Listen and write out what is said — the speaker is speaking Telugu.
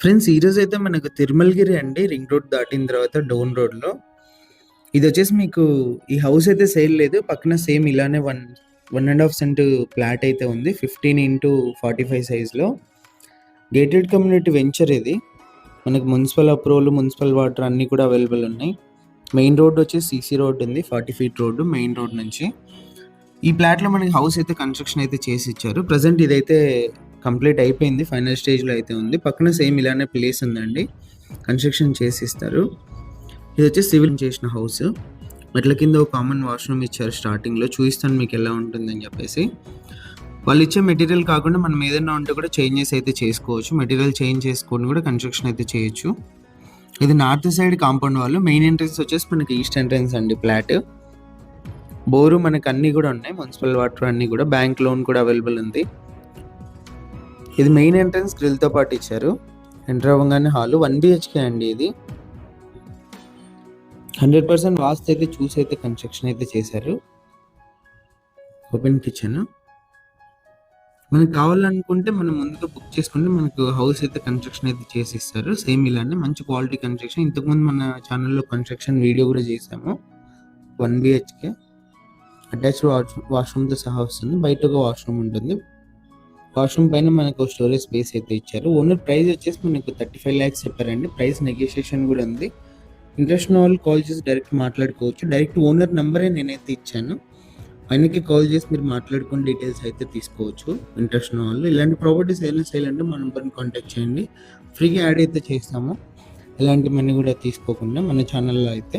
ఫ్రెండ్స్ ఈరోజు అయితే మనకు తిరుమలగిరి అండి రింగ్ రోడ్ దాటిన తర్వాత డౌన్ రోడ్లో. ఇది వచ్చేసి మీకు ఈ హౌస్ అయితే సేల్ లేదు పక్కన సేమ్ ఇలానే one one and half cent plot అయితే ఉంది ఫిఫ్టీన్ ఇంటూ ఫార్టీ ఫైవ్ సైజ్లో గేటెడ్ కమ్యూనిటీ వెంచర్ ఇది. మనకు మున్సిపల్ అప్రూవల్ మున్సిపల్ వాటర్ అన్నీ కూడా అవైలబుల్ ఉన్నాయి. మెయిన్ రోడ్ వచ్చేసి సీసీ రోడ్ ఉంది forty feet road main road నుంచి. ఈ ప్లాట్లో మనకి హౌస్ అయితే కన్స్ట్రక్షన్ అయితే చేసి ఇచ్చారు. ప్రజెంట్ ఇదైతే కంప్లీట్ అయిపోయింది. ఫైనల్ స్టేజ్లో అయితే ఉంది. పక్కన సేమ్ ఇలానే ప్లేస్ ఉందండి. కన్స్ట్రక్షన్ చేసి ఇస్తారు ఇది వచ్చి సివిల్ చేసిన హౌస్. మెట్ల కింద ఒక కామన్ వాష్రూమ్ ఇచ్చారు స్టార్టింగ్లో. చూపిస్తాను మీకు ఎలా ఉంటుందని చెప్పేసి. వాళ్ళు ఇచ్చే మెటీరియల్ కాకుండా మనం ఏదైనా ఉంటే కూడా చేంజెస్ అయితే చేసుకోవచ్చు. మెటీరియల్ చేంజ్ చేసుకొని కూడా కన్స్ట్రక్షన్ అయితే చేయొచ్చు. ఇది నార్త్ సైడ్ కాంపౌండ్ వాళ్ళు. మెయిన్ ఎంట్రన్స్ వచ్చేసి మనకి ఈస్ట్ ఎంట్రన్స్ అండి ఫ్లాట్. బోరు మనకు అన్నీ కూడా ఉన్నాయి. మున్సిపల్ వాటర్ అన్నీ కూడా. బ్యాంక్ లోన్ కూడా అవైలబుల్ ఉంది. ఇది మెయిన్ ఎంట్రన్స్ గ్రిల్తో పాటు ఇచ్చారు. ఎంటర్ అవ్వగానే హాల్ వన్ బిహెచ్కే అండి ఇది. హండ్రెడ్ పర్సెంట్ వాస్తు అయితే చూసి అయితే కన్స్ట్రక్షన్ అయితే చేశారు. ఓపెన్ కిచెన్ మనకు కావాలనుకుంటే మనం ముందుగా బుక్ చేసుకుంటే మనకు హౌస్ అయితే కన్స్ట్రక్షన్ అయితే చేసి ఇస్తారు సేమ్ ఇలానే మంచి క్వాలిటీ కన్స్ట్రక్షన్ ఇంతకుముందు మన ఛానల్లో కన్స్ట్రక్షన్ వీడియో కూడా చేసాము వన్ బిహెచ్కే అటాచ్డ్ వాష్ వాష్రూమ్తో సహా వస్తుంది. బయట ఒక వాష్రూమ్ ఉంటుంది. వాష్రూమ్ పైన మనకు స్టోరేజ్ స్పేస్ అయితే ఇచ్చారు. ఓనర్ ప్రైస్ వచ్చేసి మనకు థర్టీ ఫైవ్ ల్యాక్స్ చెప్పారండి. ప్రైస్ నెగోషియేషన్ కూడా ఉంది. ఇంట్రెస్ట్ ఉన్న వాళ్ళు కాల్ చేసి డైరెక్ట్ మాట్లాడుకోవచ్చు. డైరెక్ట్ ఓనర్ నెంబరే నేనైతే ఇచ్చాను. ఆయనకి కాల్ చేసి మీరు మాట్లాడుకుని డీటెయిల్స్ అయితే తీసుకోవచ్చు. ఇంట్రెస్ట్ ఉన్న వాళ్ళు. ఇలాంటి ప్రాపర్టీస్ ఏదైనా చేయాలంటే మా నెంబర్ని కాంటాక్ట్ చేయండి. ఫ్రీగా యాడ్ అయితే చేస్తాము. ఇలాంటి మనీ కూడా తీసుకోకుండా మన ఛానల్లో అయితే